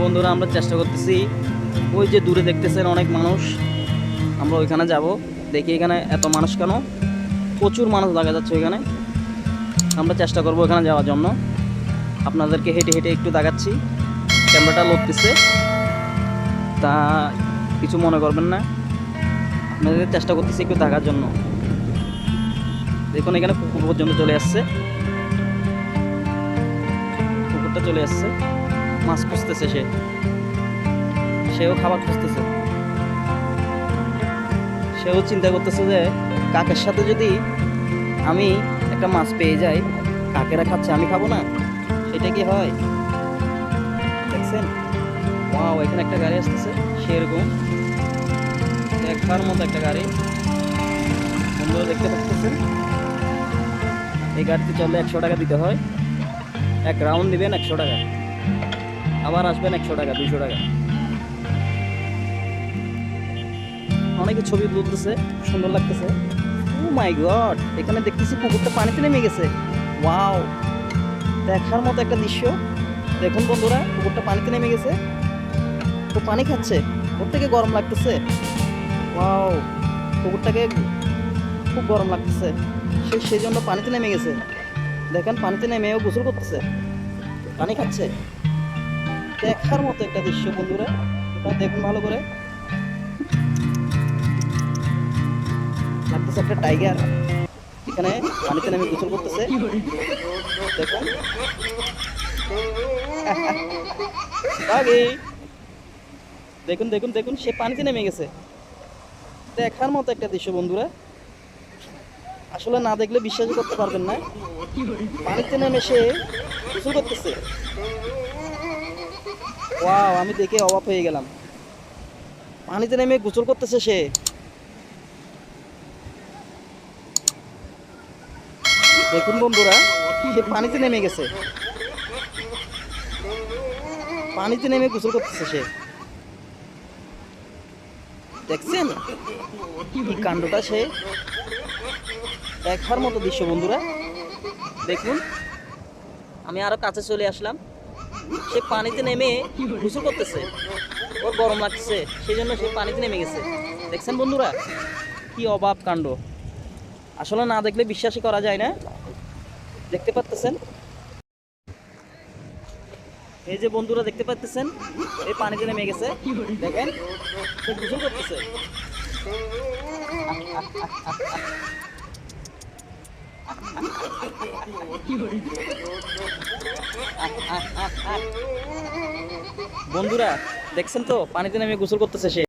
বন্ধুরা, আমরা চেষ্টা করতেছি। ওই যে দূরে দেখতেছেন অনেক মানুষ। আমরা ওইখানে যাব। দেখি এখানে এত মানুষ কেন? প্রচুর মানুষ দেখা যাচ্ছে ওইখানে। আমরা চেষ্টা করব ওখানে যাওয়ার জন্য। আপনাদেরকে হেঁটে হেঁটে একটু দেখাচ্ছি। ক্যামেরাটা লড়তেছে তা কিছু মনে করবেন না। আপনাদের চেষ্টা করতেছি একটু দেখার জন্য। দেখুন, এখানে পুকুর পর্যন্ত চলে আসছে। পুকুরটা চলে আসছে। মাছ খুঁজতেছে সে। সেও খাবার খুঁজতেছে। সেও চিন্তা করতেছে যে, কাকের সাথে যদি আমি একটা মাছ পেয়ে যাই, কাকেরা খাচ্ছে, আমি খাব না? সেটা কি হয়? দেখছেন? ওয়াও, এখানে একটা গাড়ি আসতেছে, সেরকম। দেখার মতো একটা গাড়ি। বন্ধুরা দেখতে পাচ্ছেন? এই গাড়িতে চললে একশো টাকা দিতে হয়। এক রাউন্ড দিবেন একশো টাকা। আবার আসবেন একশো টাকা, দুইশো টাকা। অনেকে ছবি তুলতেছে, সুন্দর লাগতেছে। ও মাই গড এখানে দেখতেছি পুকুরটা পানিতে নেমে গেছে। ওয়াও দেখার মতো একটা দৃশ্য। দেখুন বন্ধুরা, পুকুরটা পানিতে নেমে গেছে। তো পানি খাচ্ছে, ওর থেকে গরম লাগতেছে। ওয়াও পুকুরটাকে খুব গরম লাগতেছে। সে সেই জন্য পানিতে নেমে গেছে। দেখেন, পানিতে নেমেও গোসল করতেছে। পানি খাচ্ছে। দেখার মতো একটা দৃশ্য, বন্ধুরা। এটা দেখুন ভালো করে। একটা টাইগার এখানে পানিতে নেমে গোসল করতেছে। দেখুন। দেখুন দেখুন দেখুন, সে পানিতে নেমে গেছে। দেখার মতো একটা দৃশ্য, বন্ধুরা। আসলে না দেখলে বিশ্বাস করতে পারবেন না। পানিতে নেমে সে গোসল করতেছে। ওয়াও আমি দেখে অবাক হয়ে গেলাম। পানিতে নেমে গোসল করতেছে সে। দেখুন বন্ধুরা, সে পানিতে নেমে গেছে। পানিতে নেমে গোসল করতেছে সে। দেখছেন? কি কাণ্ডটা সে? দেখার মতো দৃশ্য বন্ধুরা। দেখুন, আমি আরও কাছে চলে আসলাম। সে পানিতে নেমে গোসল করতেছে। ওর গরম লাগছে সেই জন্য সে পানিতে নেমে গেছে। দেখছেন বন্ধুরা, কি অভাব কাণ্ড। আসলে না দেখলে বিশ্বাসই করা যায় না। দেখতে পাচ্তেছেন এই যে বন্ধুরা দেখতে পাচ্তেছেন এই পানিতে নেমে গেছে। দেখেন, সে গোসল করতেছে। বন্ধুরা দেখছেন তো? পানিতে নেমে গোসল করতেছে সে।